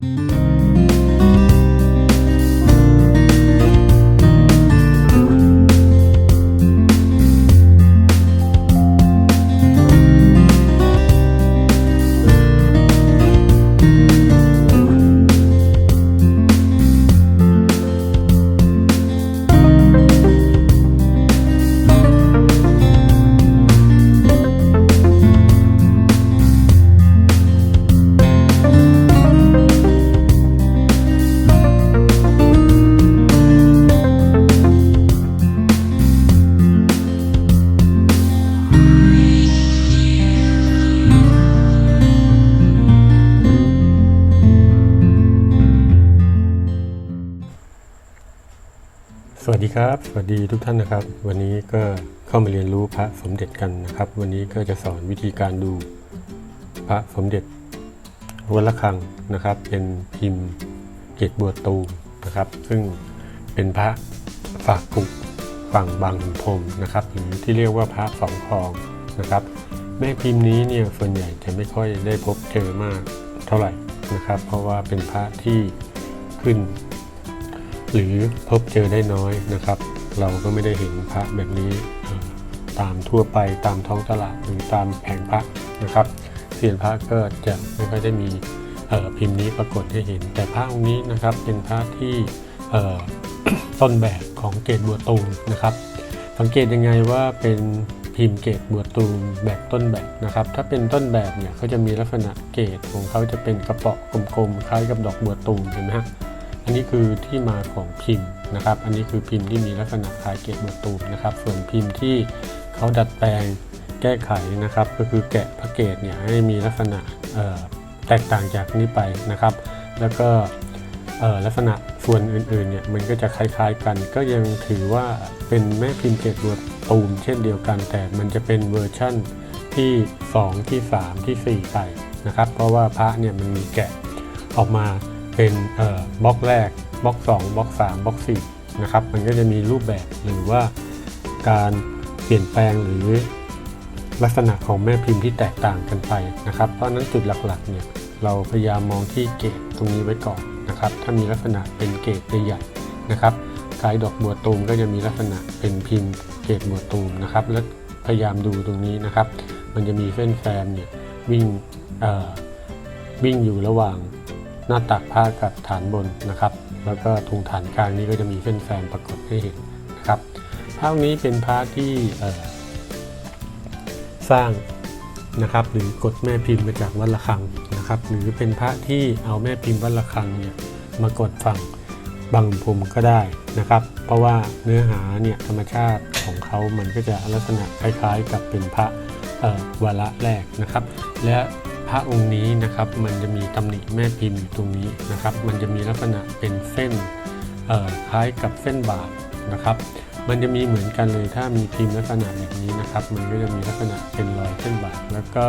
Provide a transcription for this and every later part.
ส วัสดีครับ สวัสดีทุกท่านนะครับ วันนี้ก็เข้ามาเรียนรู้พระสมเด็จกันนะครับ วันนี้ก็จะสอนวิธีการดูพระสมเด็จวัดระฆังนะครับ เป็นพิมพ์เกตบัวตูมนะครับ ซึ่งเป็นพระฝากกุกฝั่งบางพรมนะครับ หรือที่เรียกว่าพระสองคลองนะครับ แม่พิมพ์นี้เนี่ยส่วนใหญ่จะไม่ค่อยได้พบเจอมากเท่าไหร่นะครับ เพราะว่าเป็นพระที่ขึ้น หรือพบเจอได้น้อยนะครับ เราก็ไม่ได้เห็นพระแบบนี้ตามทั่วไปตามท้องตลาดหรือตามแผงพระนะครับเสียนพระก็จะไม่ค่อยได้มีพิมพ์นี้ปรากฏให้เห็น แต่พระองค์นี้นะครับเป็นพระที่ต้นแบบของเกตบัวตูมนะครับ สังเกตยังไงว่าเป็นพิมพ์เกตบัวตูมแบบต้นแบบนะครับ ถ้าเป็นต้นแบบเนี่ยเขาจะมีลักษณะเกตของเขาจะเป็นกระเปาะกลมๆคล้ายกับดอกบัวตูมเห็นไหมฮะ อันนี้คือที่มาของพิมพ์นะครับ อันนี้คือพิมพ์ที่มีลักษณะคล้ายเกตบัวตูมนะครับ ส่วนพิมพ์ที่เขาดัดแปลงแก้ไขนะครับ ก็คือแกะพระเกตเนี่ยให้มีลักษณะแตกต่างจากนี้ไปนะครับ แล้วก็ลักษณะส่วนอื่นๆเนี่ยมันก็จะคล้ายๆกัน ก็ยังถือว่าเป็นแม่พิมพ์เกตบัวตูมเช่นเดียวกัน แต่มันจะเป็นเวอร์ชั่นที่ 2 ที่ 3 ที่ 4 ไปนะครับ เพราะว่าพระเนี่ยมันมีแกะออกมา เป็นบล็อกแรกบล็อก2บล็อก3บล็อก4นะครับมันก็จะมีรูปแบบหรือว่าการเปลี่ยนแปลงหรือลักษณะของแม่พิมพ์ที่แตกต่างกันไปนะครับ เพราะนั้นจุดหลักๆเนี่ยเราพยายามมองที่เกตตรงนี้ไว้ก่อนนะครับ ถ้ามีลักษณะเป็นเกตใหญ่ๆนะครับคล้ายดอกบัวตูมก็จะมีลักษณะเป็นพิมพ์เกตบัวตูมนะครับ และพยายามดูตรงนี้นะครับ มันจะมีเส้นแฟมเนี่ยวิ่งวิ่งอยู่ระหว่าง หน้าตักผ้ากับฐานบนนะครับ แล้วก็ตรงฐานกลางนี้ก็จะมีเส้นแฟนปรากฏให้เห็นนะครับภาพนี้เป็นพระที่สร้างนะครับ หรือกดแม่พิมพ์มาจากวัดระฆังนะครับ หรือเป็นพระที่เอาแม่พิมพ์วัดระฆังเนี่ยมากดฝั่งบางพรมก็ได้นะครับ เพราะว่าเนื้อหาเนี่ยธรรมชาติของเขามันก็จะลักษณะคล้ายๆ กับเป็นพระวาระแรกนะครับ และ พระองค์นี้นะครับมันจะมีตำหนิแม่พิมพ์อยู่ตรงนี้นะครับ มันจะมีลักษณะเป็นเส้นคล้ายกับเส้นบาทนะครับ มันจะมีเหมือนกันเลยถ้ามีพิมพ์ลักษณะแบบนี้นะครับ มันก็จะมีลักษณะเป็นรอยเส้นบาทแล้วก็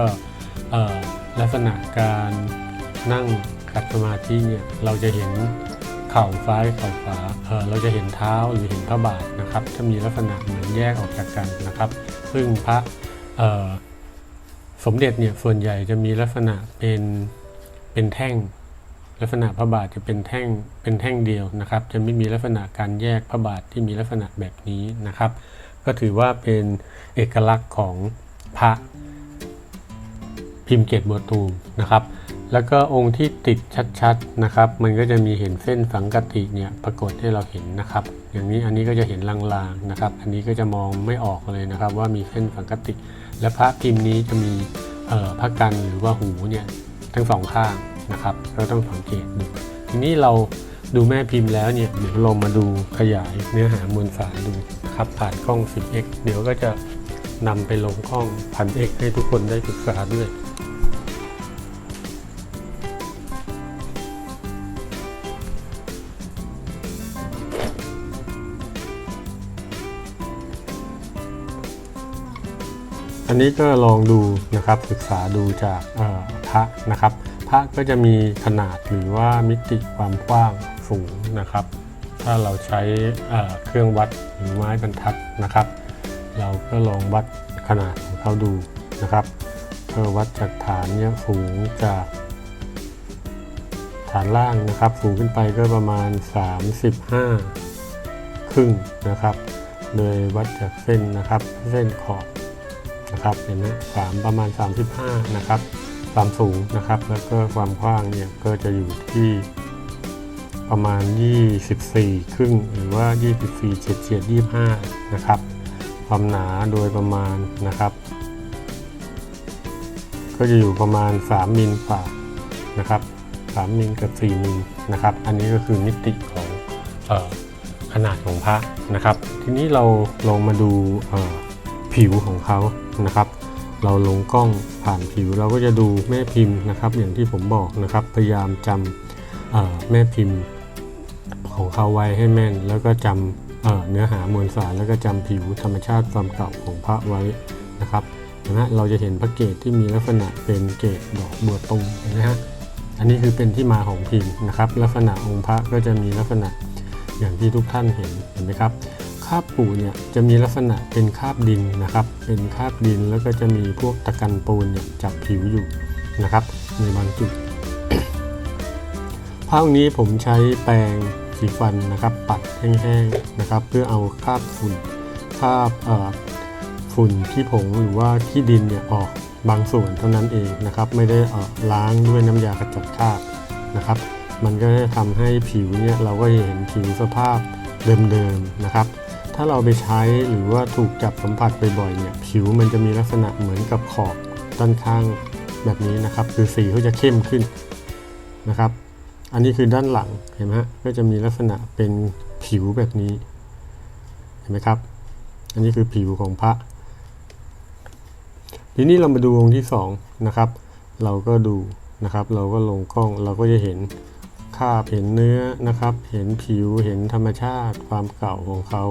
ลักษณะการนั่งขัดสมาธิเนี่ยเราจะเห็นเข่าซ้ายเข่าขวาเออเราจะเห็นเท้าหรือเห็นพระบาทนะครับถ้ามีลักษณะเหมือนแยกออกจากกันนะครับ ซึ่งพระเออ สมเด็จเนี่ยส่วนใหญ่จะมีลักษณะเป็นเป็นแท่ง ลักษณะพระบาทจะเป็นแท่งเป็นแท่งเดียวนะครับ จะไม่มีลักษณะการแยกพระบาทที่มีลักษณะแบบนี้นะครับ ก็ถือว่าเป็นเอกลักษณ์ของพระพิมพ์เกตบัวตูมนะครับ แล้วก็องค์ที่ติดชัดๆนะครับ มันก็จะมีเห็นเส้นสังกติเนี่ยปรากฏให้เราเห็นนะครับ อย่างนี้อันนี้ก็จะเห็นลางๆนะครับ อันนี้ก็จะมองไม่ออกเลยนะครับ ว่ามีเส้นสังกติ และพระพิมพ์นี้จะมีพระกันหรือว่าหูเนี่ยทั้งสองข้างนะครับ เราต้องสังเกตดูทีนี้เราดูแม่พิมพ์แล้วเนี่ยเดี๋ยวเรามาดูขยายเนื้อหามวลสารดูครับผ่านกล้อง 10x เดี๋ยวก็จะนำไปลงกล้อง 1000x ให้ทุกคนได้ศึกษาด้วย นี้ก็ลองดูนะครับศึกษาดูจากพระนะครับ พระก็จะมีขนาดหรือว่ามิติความกว้างสูงนะครับ ถ้าเราใช้เเครื่องวัดหรือไม้บรรทัดนะครับ เราก็ลองวัดขนาดของเขาดูนะครับก็วัดจากฐานเนี่ยสูงจากฐานล่างนะครับสูงขึ้นไปก็ประมาณ 35 ครึ่งนะครับโดยวัดจากเส้นนะครับ เส้นขอบ นะครับเห็นไหมสามประมาณ 35 นะครับ ความสูงนะครับ แล้วก็ความกว้างเนี่ยก็จะอยู่ที่ประมาณ 24 ครึ่ง หรือว่า 24เฉียดเฉียด25 นะครับ ความหนาโดยประมาณนะครับ ก็จะอยู่ประมาณ 3 มิลกว่านะครับ3มิลกับ 4 มิลนะครับ อันนี้ก็คือมิติของออขนาดของพระนะครับ ทีนี้เราลองมาดูผิวของเขา นะครับ เราลงกล้องผ่านผิวเราก็จะดูแม่พิมพ์นะครับ อย่างที่ผมบอกนะครับ พยายามจำแม่พิมพ์ของเขาไว้ให้แม่น แล้วก็จำเนื้อหามวลสารแล้วก็จำผิวธรรมชาติความเก่าของพระไว้นะครับนะเราจะเห็นพระเกตที่มีลักษณะเป็นเกตดอกบัวตูมเห็นไหมฮะอันนี้คือเป็นที่มาของพิมพ์นะครับ ลักษณะองค์พระก็จะมีลักษณะอย่างที่ทุกท่านเห็นเห็นไหมครับ คาบปูเนี่ยจะมีลักษณะเป็นคาบดินนะครับ เป็นคาบดินแล้วก็จะมีพวกตะกันปูนเนี่ยจับผิวอยู่นะครับ ในบางจุดภาพนี้ผมใช้แปรงสีฟันนะครับ ปัดแห้งๆนะครับ เพื่อเอาคราบฝุ่นคราบฝุ่นขี้ผงหรือว่าขี้ดินเนี่ยออกบางส่วนเท่านั้นเองนะครับ ไม่ได้ออล้างด้วยน้ำยาขจัดคราบนะครับ มันก็จะทำให้ผิวเนี่ยเราก็จะเห็นผิวสภาพเดิมๆนะครับ ถ้าเราไปใช้หรือว่าถูกจับสัมผัสบ่อยๆเนี่ยผิวมันจะมีลักษณะเหมือนกับขอบด้านข้างแบบนี้นะครับ คือสีเขาจะเข้มขึ้นนะครับ อันนี้คือด้านหลังเห็นไหมฮะก็จะมีลักษณะเป็นผิวแบบนี้เห็นไหมครับ อันนี้คือผิวของพระ ทีนี้เรามาดูองค์ที่สองนะครับ เราก็ดูนะครับ เราก็ลงกล้องเราก็จะเห็นคาบเห็นเนื้อนะครับ เห็นผิวเห็นธรรมชาติความเก่าของเขา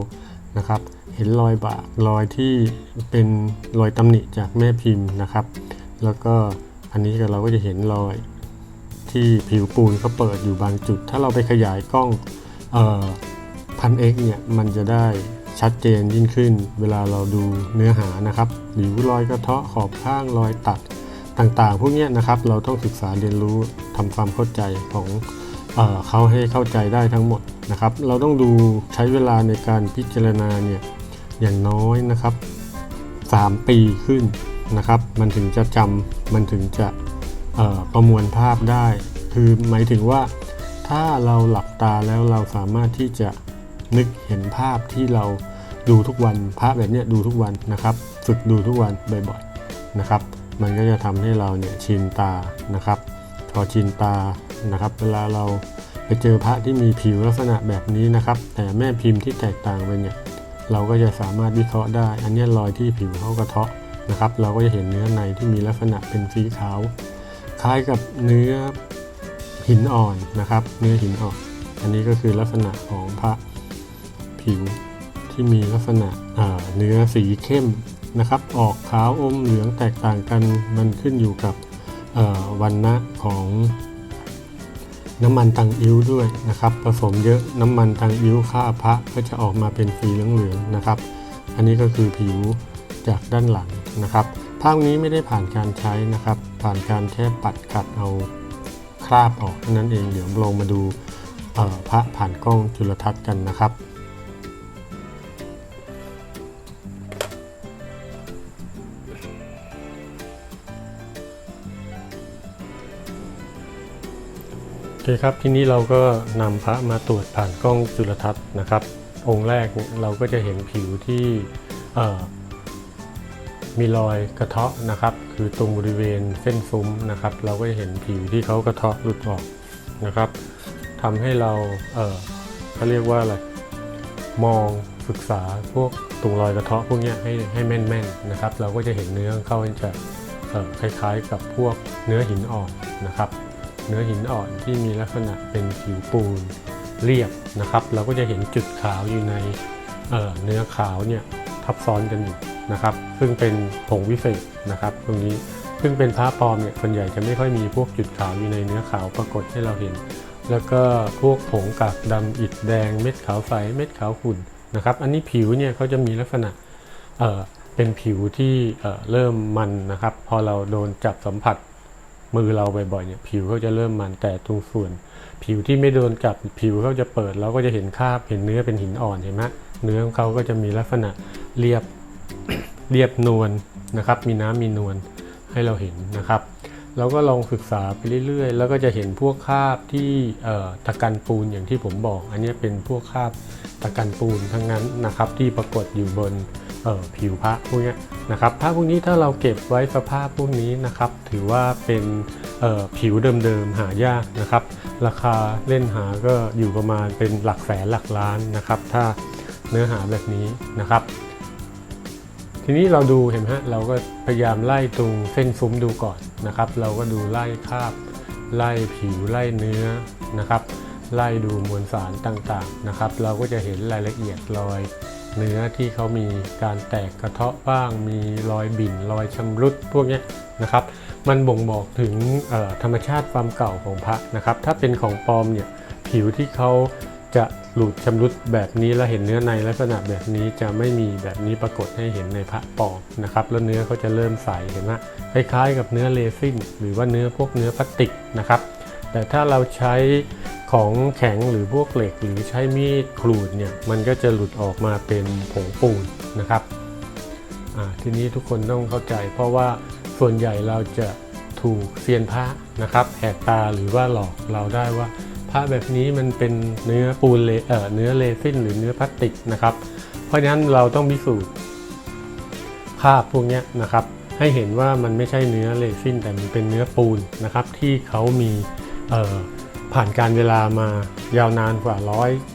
นะครับ เห็นรอยบากรอยที่เป็นรอยตำหนิจากแม่พิมพ์นะครับ แล้วก็อันนี้เราก็จะเห็นรอยที่ผิวปูนเขาเปิดอยู่บางจุด ถ้าเราไปขยายกล้องพันเอ็กเนี่ยมันจะได้ชัดเจนยิ่งขึ้น เวลาเราดูเนื้อหานะครับหรือรอยกระเทาะขอบข้างรอยตัดต่างๆ พวกนี้นะครับ เราต้องศึกษาเรียนรู้ทำความเข้าใจของ เขาให้เข้าใจได้ทั้งหมดนะครับ เราต้องดูใช้เวลาในการพิจารณาเนี่ยอย่างน้อยนะครับ 3 ปีขึ้นนะครับ มันถึงจะจำมันถึงจะประมวลภาพได้ คือหมายถึงว่าถ้าเราหลับตาแล้วเราสามารถที่จะนึกเห็นภาพที่เราดูทุกวันภาพแบบนี้ดูทุกวันนะครับ ฝึกดูทุกวันบ่อยๆนะครับ มันก็จะทำให้เราเนี่ยชินตานะครับ พอชินตา นะครับ เวลาเราไปเจอพระที่มีผิวลักษณะแบบนี้นะครับ แต่แม่พิมพ์ที่แตกต่างไปเนี่ยเราก็จะสามารถวิเคราะห์ได้ อันนี้รอยที่ผิวเขากระเทาะนะครับ เราก็จะเห็นเนื้อในที่มีลักษณะเป็นสีขาว คล้ายกับเนื้อหินอ่อนนะครับ เนื้อหินอ่อน อันนี้ก็คือลักษณะของพระผิวที่มีลักษณะเนื้อสีเข้มนะครับ ออกขาวอมเหลืองแตกต่างกันมันขึ้นอยู่กับวันนะของ น้ำมันตังอิ้วด้วยนะครับ ผสมเยอะน้ำมันตังอิ้วค่าพระก็จะออกมาเป็นสีเหลืองๆนะครับ อันนี้ก็คือผิวจากด้านหลังนะครับภาพนี้ไม่ได้ผ่านการใช้นะครับ ผ่านการแค่ปัดขัดเอาคราบออกเท่านั้นเองเดี๋ยวลองมาดูพระผ่านกล้องจุลทรรศน์กันนะครับ คครับทีนี้เราก็นำพระมาตรวจผ่านกล้องจุลทรรศน์นะครับ องค์แรกเราก็จะเห็นผิวที่มีรอยกระเทาะนะครับ คือตรงบริเวณเส้นซุ้มนะครับ เราก็จะเห็นผิวที่เขากระเทาะหลุดออกนะครับทำให้เราเขาเรียกว่าอะไรมองศึกษาพวกตรงรอยกระเทาะพวกนี้ให้ให้แม่นๆนะครับ เราก็จะเห็นเนื้อของเขาจะคล้ายๆกับพวกเนื้อหินอ่อนนะครับ เนื้อหินอ่อนที่มีลักษณะเป็นผิวปูนเรียบนะครับ เราก็จะเห็นจุดขาวอยู่ในเเนื้อขาวเนี่ยทับซ้อนกันอยู่นะครับ ซึ่งเป็นผงวิเศษนะครับ ตรงนี้ซึ่งเป็นพระปลอมเนี่ยส่วนใหญ่จะไม่ค่อยมีพวกจุดขาวอยู่ในเนื้อขาวปรากฏให้เราเห็น แล้วก็พวกผงกากดำอิฐแดง เม็ดขาวใสเม็ดขาวขุ่นนะครับ อันนี้ผิวเนี่ยเขาจะมีลักษณะเเป็นผิวที่เเริ่มมันนะครับ พอเราโดนจับสัมผัส มือเราบ่อยๆเนี่ยผิวเขาจะเริ่มมันแต่ตรงส่วน ผิวที่ไม่โดนกัดผิวเขาจะเปิดเราก็จะเห็นคราบเห็นเนื้อเป็นหินอ่อนเห็นไหมเนื้อของเขาก็จะมีลักษณะเรียบเรียบนวลนะครับ มีน้ำมีนวลให้เราเห็นนะครับ เราก็ลองศึกษาไปเรื่อย ๆ แล้วก็จะเห็นพวกคาบที่ตะกันปูนอย่างที่ผมบอก อันนี้เป็นพวกคาบตะกันปูนทั้งนั้นนะครับที่ปรากฏอยู่บนผิวพระพวกนี้นะครับพระพวกนี้ถ้าเราเก็บไว้สภาพพวกนี้นะครับถือว่าเป็นผิวเดิมๆหายากนะครับ ราคาเล่นหาก็อยู่ประมาณเป็นหลักแสนหลักล้านนะครับ ถ้าเนื้อหาแบบนี้นะครับ ทีนี้เราดูเห็นไหมฮะเราก็พยายามไล่ตรงเส้นซุ้มดูก่อนนะครับ เราก็ดูไล่คราบ ไล่ผิวไล่เนื้อนะครับ ไล่ดูมวลสารต่างๆนะครับ เราก็จะเห็นรายละเอียดรอย เนื้อที่เขามีการแตกกระเทาะบ้าง มีรอยบิ่นรอยชำรุดพวกนี้นะครับ มันบ่งบอกถึงธรรมชาติความเก่าของพระนะครับ ถ้าเป็นของปลอมเนี่ยผิวที่เขา จะหลุดชำรุดแบบนี้แล้วเห็นเนื้อในลักษณะแบบนี้จะไม่มีแบบนี้ปรากฏให้เห็นในพระปอมนะครับ แล้วเนื้อเขาจะเริ่มใสเห็นไหมคล้ายๆ กับเนื้อเรซินหรือว่าเนื้อพวกเนื้อพลาสติกนะครับ แต่ถ้าเราใช้ของแข็งหรือพวกเหล็ก หรือใช้มีดขูดเนี่ยมันก็จะหลุดออกมาเป็นผงปูนนะครับทีนี้ทุกคนต้องเข้าใจ เพราะว่าส่วนใหญ่เราจะถูกเซียนพระนะครับแหกตาหรือว่าหลอกเราได้ว่า พระแบบนี้มันเป็นเนื้อปูนเลเอ่อเนื้อเรซินหรือเนื้อพลาสติกนะครับ เพราะฉะนั้นเราต้องพิสูจน์ภาพพวกเนี้ยนะครับ ให้เห็นว่ามันไม่ใช่เนื้อเรซินแต่มันเป็นเนื้อปูนนะครับ ที่เขามีเอ่อผ่านการเวลามายาวนานกว่า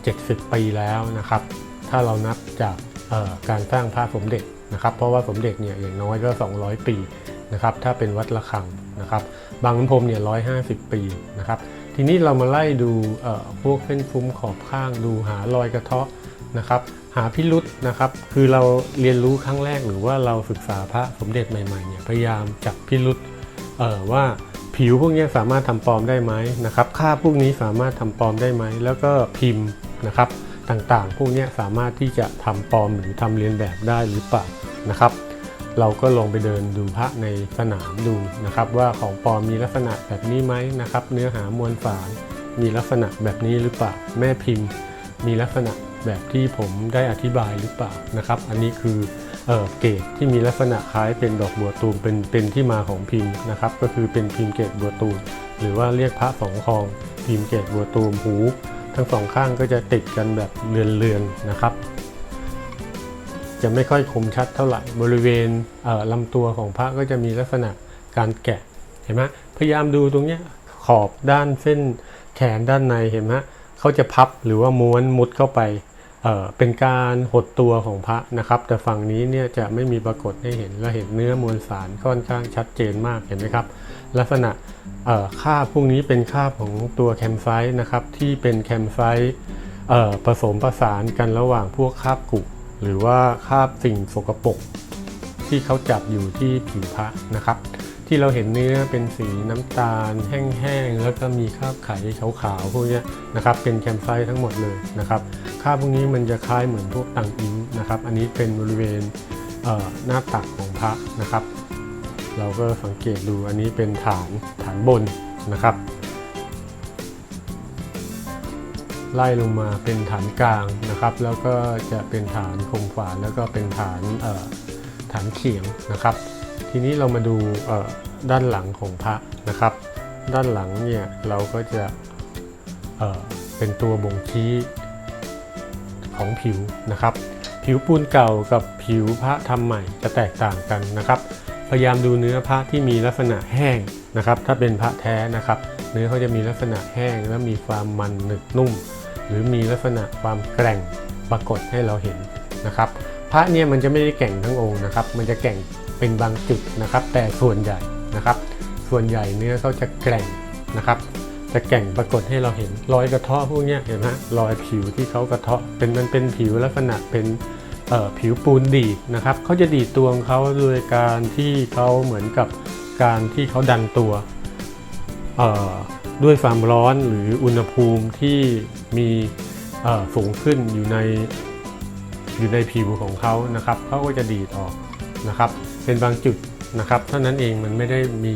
170 ปีแล้วนะครับ ถ้าเรานับจากเอ่อการสร้างพระสมเด็จนะครับ เพราะว่าสมเด็จเนี่ยอย่างน้อยก็ 200 ปีนะครับ ถ้าเป็นวัดระฆังนะครับ บางน้ำพรมเนี่ย 150 ปีนะครับ ทีนี้เรามาไล่ดูพวกเส้นฟุ้มขอบข้างดูหารอยกระเทาะนะครับ หาพิรุษนะครับ คือเราเรียนรู้ครั้งแรกหรือว่าเราศึกษาพระสมเด็จใหม่ๆเนี่ยพยายามจับพิรุษว่าผิวพวกนี้สามารถทำปลอมได้ไหมนะครับค่าพวกนี้สามารถทำปลอมได้ไหม แล้วก็พิมพ์นะครับต่างๆ พวกนี้สามารถที่จะทำปลอมหรือทำเลียนแบบได้หรือเปล่านะครับ เราก็ลงไปเดินดูพระในสนามดูนะครับ ว่าของปลอมมีลักษณะแบบนี้ไหมนะครับ เนื้อหามวลสารมีลักษณะแบบนี้หรือเปล่าแม่พิมพ์ มีลักษณะแบบที่ผมได้อธิบายหรือเปล่านะครับ อันนี้คือเออเกรดที่มีลักษณะคล้ายเป็นดอกบัวตูมเป็นเป็นที่มาของพิมพ์นะครับ ก็คือเป็นพิมพ์เกรดบัวตูมหรือว่าเรียกพระสองคองพิมพ์เกรดบัวตูมหู ทั้งสองข้างก็จะติดกันแบบเรือนๆนะครับ จะไม่ค่อยคมชัดเท่าไหร่บริเวณเลำตัวของพระก็จะมีลักษณะการแกะเห็นไหมพยายามดูตรงเนี้ยขอบด้านเส้นแขนด้านในเห็นไหมเขาจะพับหรือว่าม้วนมุดเข้าไปเเป็นการหดตัวของพระนะครับ แต่ฝั่งนี้เนี่ยจะไม่มีปรากฏให้เห็นและเห็นเนื้อมวลสารค่อนข้างชัดเจนมากเห็นไหมครับ ลักษณะเอ่อคาบพวกนี้เป็นคราบของตัวแคมไซต์นะครับที่เป็นแคมไซต์ผสมประสานกันระหว่างพวกคาบกุ หรือว่าคราบสิ่งสกปรกที่เขาจับอยู่ที่ผิวพระนะครับ ที่เราเห็นเนื้อเป็นสีน้ำตาล แห้งๆแล้วก็มีคราบไขขาวๆพวกนี้นะครับ เป็นแคมไซทั้งหมดเลยนะครับคราบพวกนี้มันจะคล้ายเหมือนพวกตังอิงนะครับ อันนี้เป็นบริเวณเหน้าตักของพระนะครับ เราก็สังเกตดูอันนี้เป็นฐานฐานบนนะครับ ไล่ลงมาเป็นฐานกลางนะครับ แล้วก็จะเป็นฐานคมฝาแล้วก็เป็นฐานฐานเขียงนะครับ ทีนี้เรามาดูด้านหลังของพระนะครับ ด้านหลังเนี่ยเราก็จะเเป็นตัวบ่งชี้ของผิวนะครับ ผิวปูนเก่ากับผิวพระทำใหม่จะแตกต่างกันนะครับ พยายามดูเนื้อพระที่มีลักษณะแห้งนะครับ ถ้าเป็นพระแท้นะครับ เนื้อเขาจะมีลักษณะแห้งและมีความมันหนึบนุ่ม หรือมีลักษณะความแกร่งปรากฏให้เราเห็นนะครับ พระเนี่ยมันจะไม่ได้แก่งทั้งองค์นะครับ มันจะแก่งเป็นบางจุดนะครับ แต่ส่วนใหญ่นะครับ ส่วนใหญ่เนื้อเขาจะแกร่งนะครับ จะแก่งปรากฏให้เราเห็นรอยกระเทาะพวกเนี้ยเห็นไหมรอยผิวที่เขากระเทาะเป็นมันเป็นผิวลักษณะเป็นผิวปูนดีนะครับเขาจะดีดตัวของเขาโดยการที่เขาเหมือนกับการที่เขาดันตัว ด้วยความร้อนหรืออุณหภูมิที่มีสูงขึ้นอยู่ในอยู่ในผิวของเขานะครับเขาก็จะดีดออกนะครับ เป็นบางจุดนะครับ เท่านั้นเองมันไม่ได้มี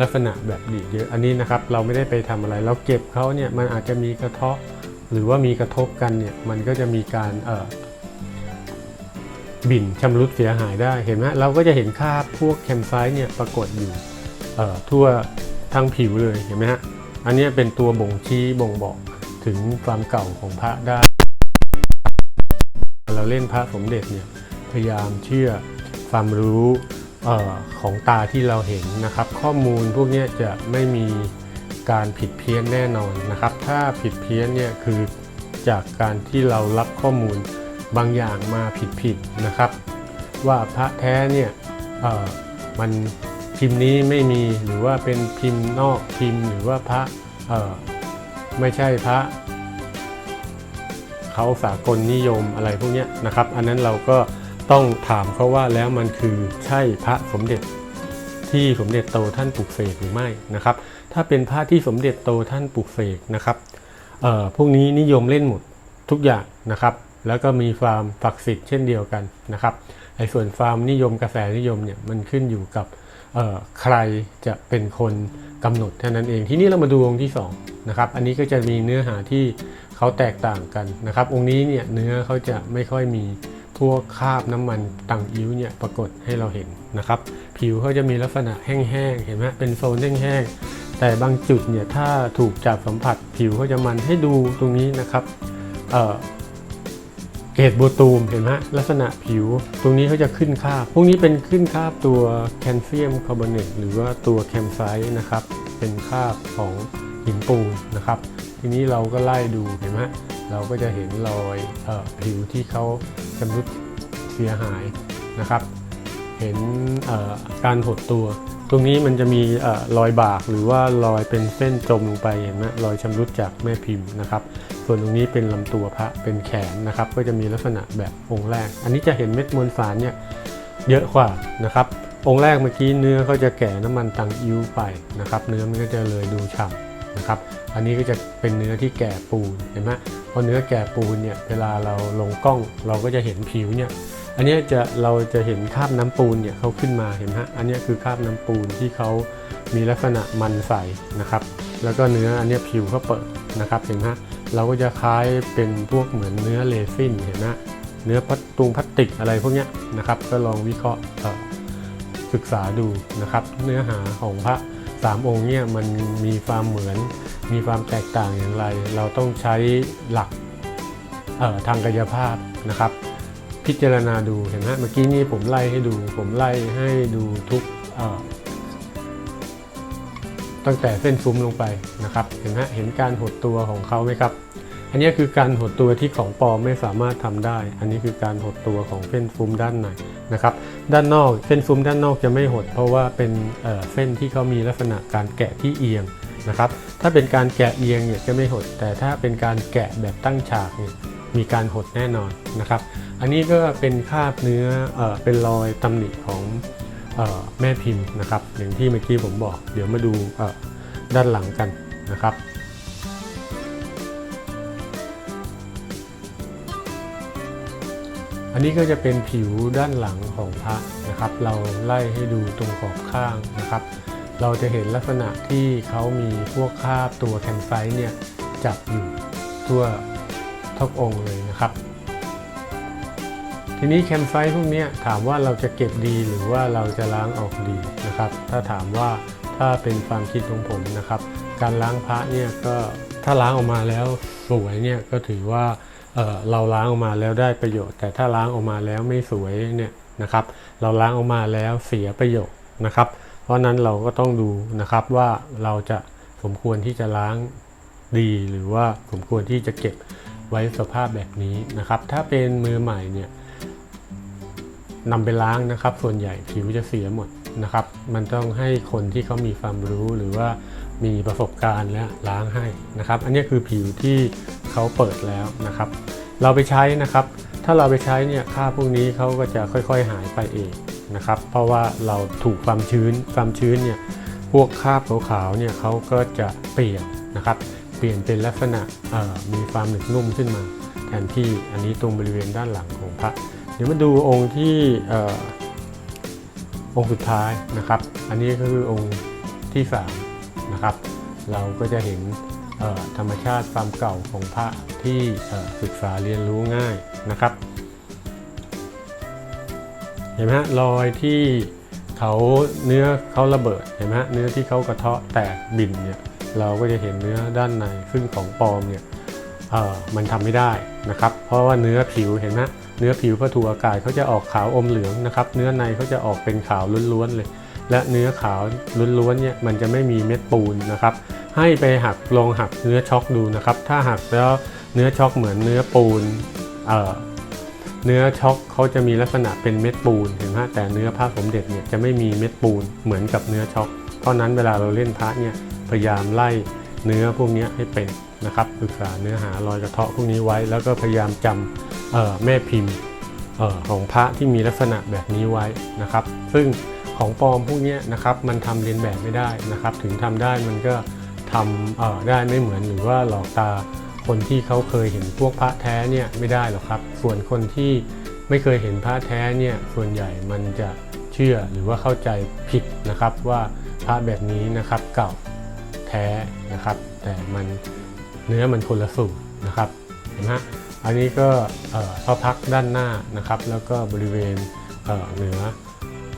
ลักษณะแบบดีดเยอะอันนี้นะครับ เราไม่ได้ไปทำอะไร เราเก็บเขาเนี่ยมันอาจจะมีกระเทาะหรือว่ามีกระทบกันเนี่ยมันก็จะมีการเอ่อบิ่นชำรุดเสียหายได้เห็นไหมเราก็จะเห็นคราบพวกแคมไซต์เนี่ยปรากฏอยู่ทั่วทั้งผิวเลยเห็นไหมฮะ อันนี้เป็นตัวบ่งชี้บ่งบอกถึงความเก่าของพระได้เราเล่นพระสมเด็จเนี่ยพยายามเชื่อความรู้ออของตาที่เราเห็นนะครับ ข้อมูลพวกนี้จะไม่มีการผิดเพี้ยนแน่นอนนะครับ ถ้าผิดเพี้ยนเนี่ยคือจากการที่เรารับข้อมูลบางอย่างมาผิดๆนะครับ ว่าพระแท้เนี่ยมัน พิมพ์นี้ไม่มีหรือว่าเป็นพิมพ์นอกพิมพ์หรือว่าพระเออไม่ใช่พระเขาสากลนิยมอะไรพวกนี้นะครับ อันนั้นเราก็ต้องถามเขาว่าแล้วมันคือใช่พระสมเด็จที่สมเด็จโตท่านปลุกเสกหรือไม่นะครับ ถ้าเป็นพระที่สมเด็จโตท่านปลุกเสกนะครับพวกนี้นิยมเล่นหมดทุกอย่างนะครับ แล้วก็มีความศักสิทธิ์เช่นเดียวกันนะครับไอ้ส่วนความนิยมกระแสนิยมเนี่ยมันขึ้นอยู่กับ ใครจะเป็นคนกำหนดเท่านั้นเองที่นี้เรามาดูองค์ที่สองนะครับอันนี้ก็จะมีเนื้อหาที่เขาแตกต่างกันนะครับ องค์นี้เนี่ยเนื้อเขาจะไม่ค่อยมีพวกคราบน้ำมันตังอิ้วเนี่ยปรากฏให้เราเห็นนะครับ ผิวเขาจะมีลักษณะแห้งๆเห็นไหมเป็นโซนแห้งๆแต่บางจุดเนี่ยถ้าถูกจับสัมผัสผิวเขาจะมันให้ดูตรงนี้นะครับ เกรดโบตูมเห็นไหมลักษณะผิว ตรงนี้เขาจะขึ้นคราบ พวกนี้เป็นขึ้นคราบตัวแคลเซียมคาร์บอเนตหรือว่าตัวแคมไซต์นะครับ เป็นคราบของหินปูนนะครับ ทีนี้เราก็ไล่ดูเห็นไหมเราก็จะเห็นรอยออผิวที่เขาชำรุดเสียหายนะครับ เห็นการหดตัว ตรงนี้มันจะมีเออรอยบากหรือว่ารอยเป็นเส้นจมลงไปเห็นไหมรอยชำรุดจากแม่พิมพ์นะครับ ส่วนตรงนี้เป็นลำตัวพระเป็นแขนนะครับ ก็จะมีลักษณะแบบองค์แรก อันนี้จะเห็นเม็ดมวลสารเนี่ยเยอะกว่านะครับ องค์แรกเมื่อกี้เนื้อเขาจะแก่น้ำมันตังอิ้วไปนะครับ เนื้อมันก็จะเลยดูฉ่ำนะครับ อันนี้ก็จะเป็นเนื้อที่แก่ปูนเห็นไหมพอเนื้อแก่ปูนเนี่ยเวลาเราลงกล้องเราก็จะเห็นผิวเนี่ยอันนี้จะเราจะเห็นคราบน้ำปูนเนี่ยเขาขึ้นมาเห็นไหมอันนี้คือคราบน้ำปูนที่เขามีลักษณะมันใสนะครับ แล้วก็เนื้ออันนี้ผิวเขาเปิดนะครับเห็นไหม เราก็จะคล้ายเป็นพวกเหมือนเนื้อเรซินเห็นไหมเนื้อพลาสตุงพลาสติกอะไรพวกนี้นะครับ ก็ลองวิเคราะห์ศึกษาดูนะครับ เนื้อหาของพระสามองค์เนี่ยมันมีความเหมือนมีความแตกต่างอย่างไร เราต้องใช้หลักทางกายภาพนะครับ พิจารณาดูเห็นไหมเมื่อกี้นี้ผมไล่ให้ดู ผมไล่ให้ดูทุก ตั้งแต่เส้นฟุ้มลงไปนะครับเห็นไหมเห็นการหดตัวของเขาไหมครับ อันนี้คือการหดตัวที่ของปลอมไม่สามารถทำได้ อันนี้คือการหดตัวของเส้นฟุ้มด้านในนะครับ ด้านนอกเส้นฟุ้มด้านนอกจะไม่หด เพราะว่าเป็นเเส้นที่เขามีลักษณะการแกะที่เอียงนะครับ ถ้าเป็นการแกะเอียงเนี่ยจะไม่หด แต่ถ้าเป็นการแกะแบบตั้งฉากเนี่ยมีการหดแน่นอนนะครับ อันนี้ก็เป็นคาบเนื้อเอเป็นรอยตำหนิของ แม่พิมพ์นะครับ อย่างที่เมื่อกี้ผมบอก เดี๋ยวมาดูด้านหลังกันนะครับอันนี้ก็จะเป็นผิวด้านหลังของพระนะครับ เราไล่ให้ดูตรงขอบข้างนะครับ เราจะเห็นลักษณะที่เขามีพวกคราบตัวแคนไซต์เนี่ยจับอยู่ทั่วทุกองค์เลยนะครับ ทีนี้แคมไซต์พวกเนี้ยถามว่าเราจะเก็บดีหรือว่าเราจะล้างออกดีนะครับ ถ้าถามว่าถ้าเป็นความคิดของผมนะครับ การล้างพระเนี่ยก็ถ้าล้างออกมาแล้วสวยเนี่ยก็ถือว่าเเราล้างออกมาแล้วได้ประโยชน์ แต่ถ้าล้างออกมาแล้วไม่สวยเนี่ยนะครับ เราล้างออกมาแล้วเสียประโยชน์นะครับ เพราะนั้นเราก็ต้องดูนะครับว่าเราจะสมควรที่จะล้างดีหรือว่าสมควรที่จะเก็บไว้สภาพแบบนี้นะครับ ถ้าเป็นมือใหม่เนี่ย นำไปล้างนะครับ ส่วนใหญ่ผิวจะเสียหมดนะครับ มันต้องให้คนที่เขามีความรู้หรือว่ามีประสบการณ์และล้างให้นะครับ อันนี้คือผิวที่เขาเปิดแล้วนะครับ เราไปใช้นะครับ ถ้าเราไปใช้เนี่ยค่าพวกนี้เขาก็จะค่อยๆหายไปเองนะครับ เพราะว่าเราถูกความชื้นความชื้นเนี่ยพวกคราบขาวๆเนี่ยเขาก็จะเปลี่ยนนะครับ เปลี่ยนเป็นลักษณะมีความหนึบนุ่มขึ้นมา แทนที่อันนี้ตรงบริเวณด้านหลังของพระ เดี๋ยวมาดูองค์ที่อองค์สุดท้ายนะครับ อันนี้ก็คือองค์ที่3นะครับ เราก็จะเห็นธรรมชาติความเก่าของพระที่ศึกษาเรียนรู้ง่ายนะครับ เห็นไหมฮะรอยที่เขาเนื้อเขาระเบิดเห็นไหมฮะเนื้อที่เขากระเทาะแตกบินเนี่ยเราก็จะเห็นเนื้อด้านในซึ่งของปลอมเนี่ยมันทำไม่ได้นะครับ เพราะว่าเนื้อผิวเห็นไหม เนื้อผิววัตถุอากาศเขาจะออกขาวอมเหลืองนะครับ เนื้อในเขาจะออกเป็นขาวล้วนๆเลย และเนื้อขาวล้วนๆเนี่ยมันจะไม่มีเม็ดปูนนะครับ ให้ไปหักลองหักเนื้อช็อกดูนะครับ ถ้าหักแล้วเนื้อช็อกเหมือนเนื้อปูนเอ่อเนื้อช็อกเขาจะมีลักษณะเป็นเม็ดปูนเห็นไหมแต่เนื้อพระสมเด็จเนี่ยจะไม่มีเม็ดปูนเหมือนกับเนื้อช็อก เพราะนั้นเวลาเราเล่นพระเนี่ยพยายามไล่เนื้อพวกนี้ให้เป็นนะครับศึกษาเนื้อหารอยกระเทาะพวกนี้ไว้ แล้วก็พยายามจำเอ่อ แม่พิมพ์ของพระที่มีลักษณะแบบนี้ไว้นะครับ ซึ่งของปลอมพวกนี้นะครับมันทำเลียนแบบไม่ได้นะครับ ถึงทำได้มันก็ทำได้ไม่เหมือนหรือว่าหลอกตาคนที่เขาเคยเห็นพวกพระแท้เนี่ยไม่ได้หรอกครับ ส่วนคนที่ไม่เคยเห็นพระแท้เนี่ยส่วนใหญ่มันจะเชื่อหรือว่าเข้าใจผิดนะครับว่าพระแบบนี้นะครับเก่าแท้นะครับ แต่มันเนื้อมันคนละสูตรนะครับเห็นไหม อันนี้ก็เอ่อพระพักด้านหน้านะครับ แล้วก็บริเวณเเหนือ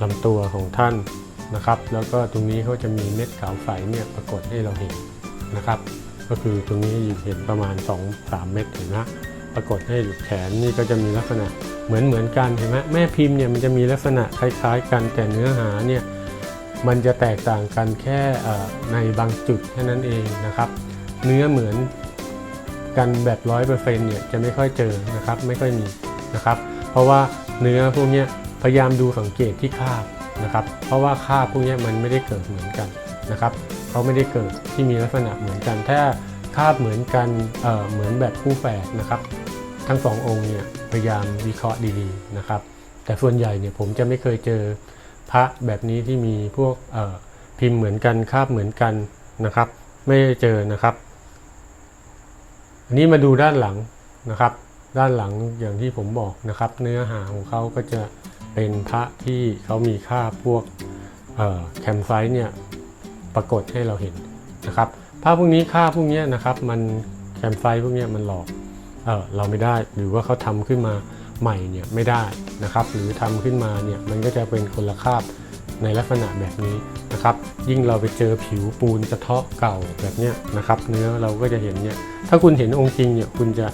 ลำตัวของท่านนะครับ แล้วก็ตรงนี้เขาจะมีเม็ดขาวใสเนี่ยปรากฏให้เราเห็นนะครับ ก็คือตรงนี้อยู่เห็นประมาณ 2-3 เม็ดเห็นไหมปรากฏให้แขนนี่ก็จะมีลักษณะเหมือนเหมือนกันเห็นไหมแม่พิมพ์เนี่ยมันจะมีลักษณะคล้ายๆ กันแต่เนื้อหาเนี่ยมันจะแตกต่างกันแค่ในบางจุดแค่นั้นเองนะครับ เนื้อเหมือน กันแบบร้อยเปอร์เซ็นต์เนี่ยจะไม่ค่อยเจอนะครับไม่ค่อยมีนะครับ เพราะว่าเนื้อพวกนี้พยายามดูสังเกตที่คาบนะครับ เพราะว่าคาบพวกนี้มันไม่ได้เกิดเหมือนกันนะครับเขาไม่ได้เกิดที่มีลักษณะเหมือนกัน ถ้าคาบเหมือนกันเอ่อเหมือนแบบคู่แฝดนะครับ ทั้งสององค์เนี่ยพยายามวิเคราะห์ดีๆนะครับ แต่ส่วนใหญ่เนี่ยผมจะไม่เคยเจอพระแบบนี้ที่มีพวกพิมพ์เหมือนกันคาบเหมือนกันนะครับ ไม่เจอนะครับ อันนี้มาดูด้านหลังนะครับ ด้านหลังอย่างที่ผมบอกนะครับ เนื้อหาของเขาก็จะเป็นพระที่เขามีค่าพวกแคมไซต์เนี่ยปรากฏให้เราเห็นนะครับภาพพวกนี้ค่าพวกนี้นะครับ มันแคมไฟต์พวกนี้มันหลอกเออเราไม่ได้หรือว่าเขาทำขึ้นมาใหม่เนี่ยไม่ได้นะครับ หรือทำขึ้นมาเนี่ยมันก็จะเป็นคนละคาบ ในลักษณะแบบนี้นะครับ ยิ่งเราไปเจอผิวปูนกระเทาะเก่าแบบเนี้ยนะครับ เนื้อเราก็จะเห็นเนี่ยถ้าคุณเห็นองค์จริงเนี่ยคุณจะ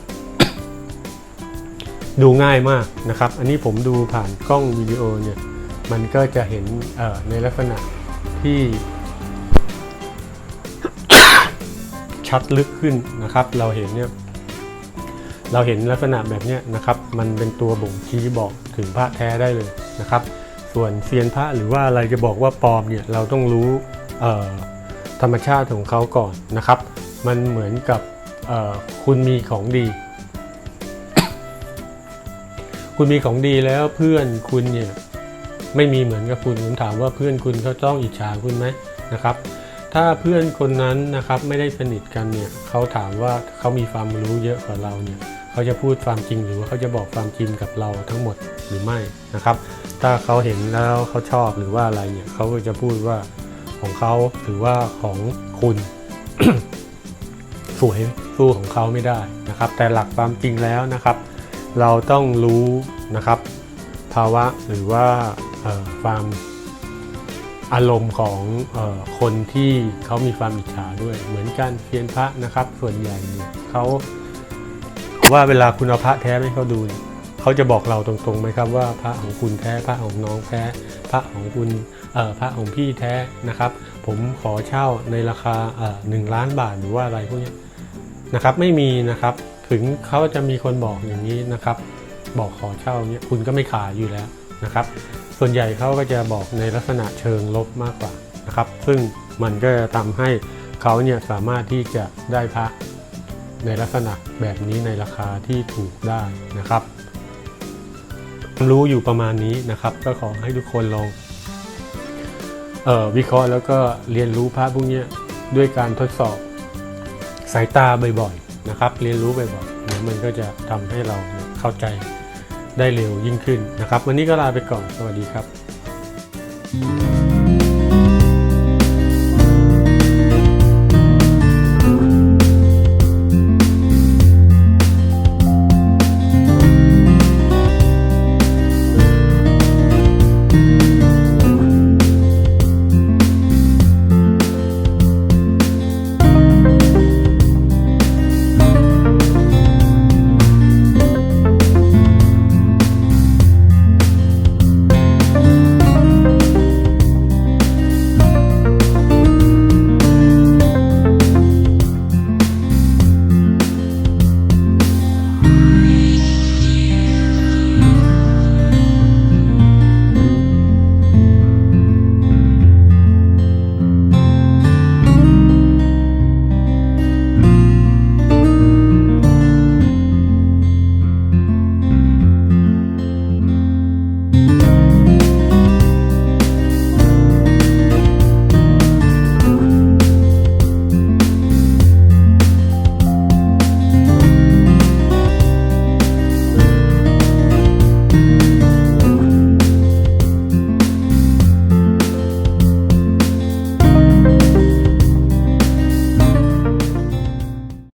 ดูง่ายมากนะครับ อันนี้ผมดูผ่านกล้องวิดีโอเนี่ยมันก็จะเห็นเอ่อในลักษณะที่ ชัดลึกขึ้นนะครับ เราเห็นเนี่ยเราเห็นลักษณะแบบนี้นะครับ มันเป็นตัวบ่งชี้บอกถึงพระแท้ได้เลยนะครับ ส่วนเซียนพระหรือว่าอะไรจะบอกว่าปลอมเนี่ยเราต้องรู้ธรรมชาติของเขาก่อนนะครับ มันเหมือนกับคุณมีของดี คุณมีของดีแล้วเพื่อนคุณเนี่ยไม่มีเหมือนกับคุณผมถามว่าเพื่อนคุณเขาต้องอิจฉาคุณไหมนะครับ ถ้าเพื่อนคนนั้นนะครับไม่ได้สนิทกันเนี่ยเขาถามว่าเขามีความรู้เยอะกว่าเราเนี่ย เขาจะพูดความจริงหรือว่าเขาจะบอกความจริงกับเราทั้งหมดหรือไม่นะครับ ถ้าเขาเห็นแล้วเขาชอบหรือว่าอะไรเนี่ยเขาก็จะพูดว่าของเขาหรือว่าของคุณสวยสู้ของเขาไม่ได้นะครับ แต่หลักความจริงแล้วนะครับ เราต้องรู้นะครับ ภาวะหรือว่าความอารมณ์ของออคนที่เขามีความอิจฉาด้วย เหมือนกันเพียนพระนะครับ ส่วนใหญ่เนี่ยเขา ว่าเวลาคุณเอาพระแท้ให้เขาดูเนี่ยเขาจะบอกเราตรงๆไหมครับว่าพระของคุณแท้พระของน้องแท้ พระของคุณเอ่อพระของพี่แท้นะครับ ผมขอเช่าในราคาเอ่อหนึ่งล้านบาทหรือว่าอะไรพวกนี้นะครับไม่มีนะครับถึงเขาจะมีคนบอกอย่างนี้นะครับ บอกขอเช่าเนี่ยคุณก็ไม่ขายอยู่แล้วนะครับ ส่วนใหญ่เขาก็จะบอกในลักษณะเชิงลบมากกว่านะครับ ซึ่งมันก็จะทำให้เขาเนี่ยสามารถที่จะได้พระ ในลักษณะแบบนี้ในราคาที่ถูกได้นะครับ รู้อยู่ประมาณนี้นะครับ ก็ขอให้ทุกคนลองออวิเคราะห์แล้วก็เรียนรู้พระพวกนี้ด้วยการทดสอบสายตาบ่อยๆนะครับ เรียนรู้บ่อยๆเดี๋ยมันก็จะทำให้เราเนี่ยเข้าใจได้เร็วยิ่งขึ้นนะครับ วันนี้ก็ลาไปก่อนสวัสดีครับ